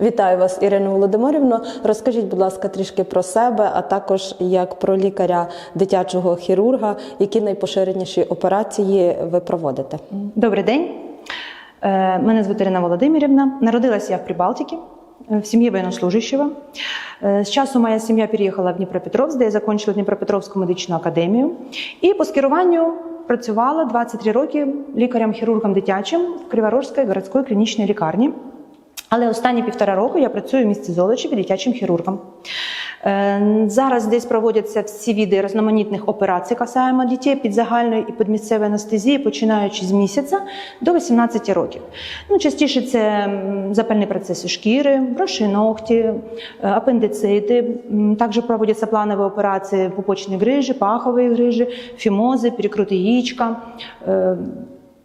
Вітаю вас, Ірина Володимирівна. Розкажіть, будь ласка, трішки про себе, а також як про лікаря дитячого хірурга, які найпоширеніші операції ви проводите. Добрий день. Е, Мене звуть Ірина Володимирівна. Народилась я в Прибалтике, е, в семье военнослужащего. Е, З часу моя сім'я переїхала в Дніпропетровськ, де я закінчила Дніпропетровську медичну академію. І по скеруванню працювала 23 роки лікарем-хірургом дитячим в Криворожській городській клінічній лікарні. Але останні півтора року я працюю в місті Золочеві дитячим хірургом. Е, Зараз десь проводяться всі види різноманітних операцій касаємо дітей під загальною і під місцевою анестезією, починаючи з місяця до 18 років. Ну, частіше це запальні процеси шкіри, броші ногті, е, апендицити. Також проводяться планові операції пупочні грижі, пахові грижі, фімози, перекрути яєчка, е,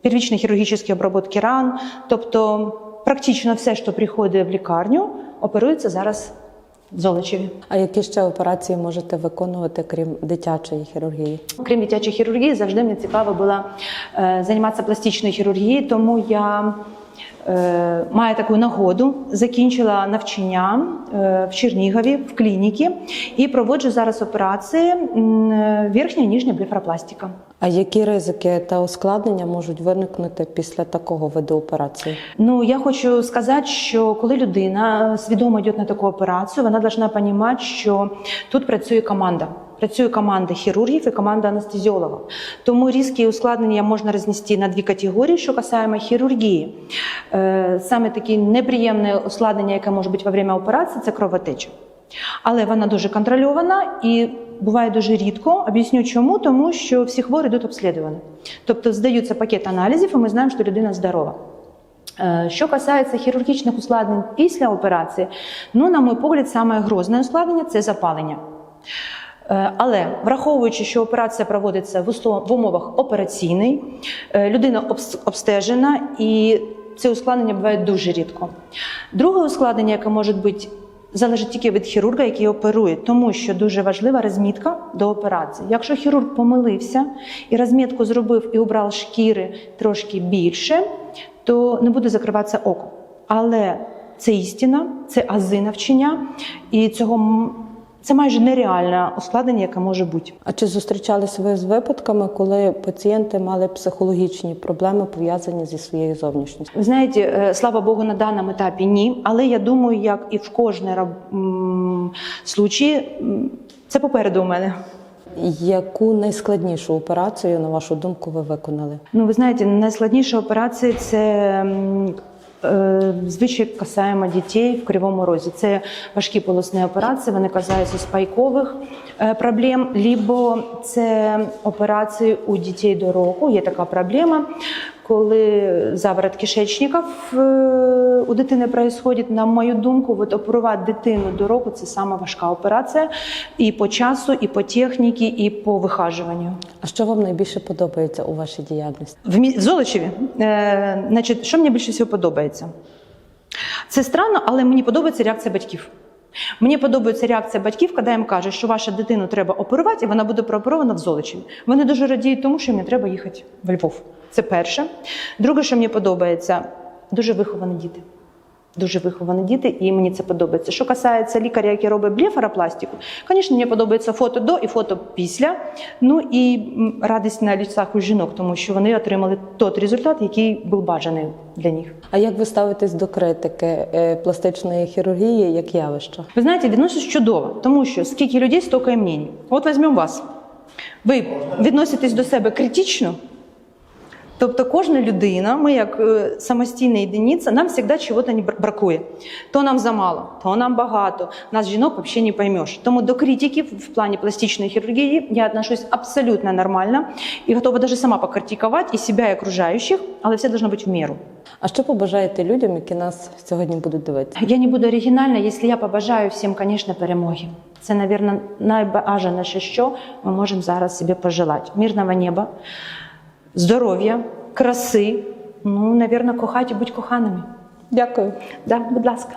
первічні хірургічні обробки ран. Тобто практично все, що приходить в лікарню, оперується зараз в Золочеві. А які ще операції можете виконувати, крім дитячої хірургії? Крім дитячої хірургії, завжди мені цікаво було е, займатися пластичною хірургією, тому я е, маю таку нагоду, закінчила навчання е, в Чернігові в клініці і проводжу зараз операції е, верхня і нижня блефаропластика. А які ризики та ускладнення можуть виникнути після такого виду операції? Ну, я хочу сказати, що коли людина свідомо йде на таку операцію, вона повинна розуміти, що тут працює команда. Працює команда хірургів і команда анестезіологів. Тому різкі ускладнення можна рознести на дві категорії, що касаємо хірургії. Е, Саме таке неприємне ускладнення, яке може бути во время операції, це кровотеча. Але вона дуже контрольована і буває дуже рідко. Об'ясню чому, тому що всі хворі йдуть обслідувані. Тобто здаються пакет аналізів, і ми знаємо, що людина здорова. Е, Що касається хірургічних ускладнень після операції, ну, на мій погляд, саме грозне ускладнення це запалення. Е, Але враховуючи, що операція проводиться в умовах операційної, людина обстежена і це ускладнення буває дуже рідко. Друге ускладнення, яке може бути, залежить тільки від хірурга, який оперує, тому що дуже важлива розмітка до операції. Якщо хірург помилився і розмітку зробив і убрав шкіри трошки більше, то не буде закриватися око. Але це істина, це ази навчання, і цього це майже нереальне ускладнення, яке може бути. А чи зустрічалися ви з випадками, коли пацієнти мали психологічні проблеми пов'язані зі своєю зовнішністю? Ви знаєте, е, слава Богу, на даному етапі ні. Але я думаю, як і в кожній случаї, це попереду у мене. Яку найскладнішу операцію, на вашу думку, ви виконали? Ну, ви знаєте, найскладніша операція це звичай касаємо дітей в кривому розі. Це важкі полосні операції, вони касаються спайкових е, проблем, либо це операції у дітей до року. Є така проблема, коли заворот кишечника е, у дитини відбувається, на мою думку, от оперувати дитину до року це сама важка операція і по часу, і по техніці, і по вихажуванню. А що вам найбільше подобається у вашій діяльності? В, мі- в Золочеві, е, значить, що мені більше всього подобається? Це странно, але мені подобається реакція батьків. Мені подобається реакція батьків, коли їм кажуть, що вашу дитину треба оперувати, і вона буде прооперована в Золочеві. Вони дуже радіють тому, що мені треба їхати в Львов. Це перше. Друге, що мені подобається, дуже виховані діти. Дуже виховані діти, і мені це подобається. Що касається лікаря, який робить блефаропластику, звісно, мені подобається фото до і фото після. Ну і радість на ліцах у жінок, тому що вони отримали той результат, який був бажаний для них. А як ви ставитесь до критики е, пластичної хірургії як явища? Ви знаєте, відношусь чудово, тому що скільки людей, стільки мнень. От візьмемо вас. Ви відноситесь до себе критично. Тобто кожна людина, ми як е, самостійна єдиниця, нам завжди чогось не бр- бракує. То нам замало, то нам багато. Нас жінок взагалі не поймеш. Тому до критиків в плані пластичної хірургії я отношусь абсолютно нормально і готова навіть сама покритикувати і себе, і окружаючих, але все має бути в міру. А що побажаєте людям, які нас сьогодні будуть дивитися? Я не буду оригінальна, якщо я побажаю всім, звісно, перемоги. Це, мабуть, найбажаніше, що ми можемо зараз собі пожелати. Мирного неба, здоров'я, краси, ну, навірно, кохати і бути коханими. Дякую. Да, будь ласка.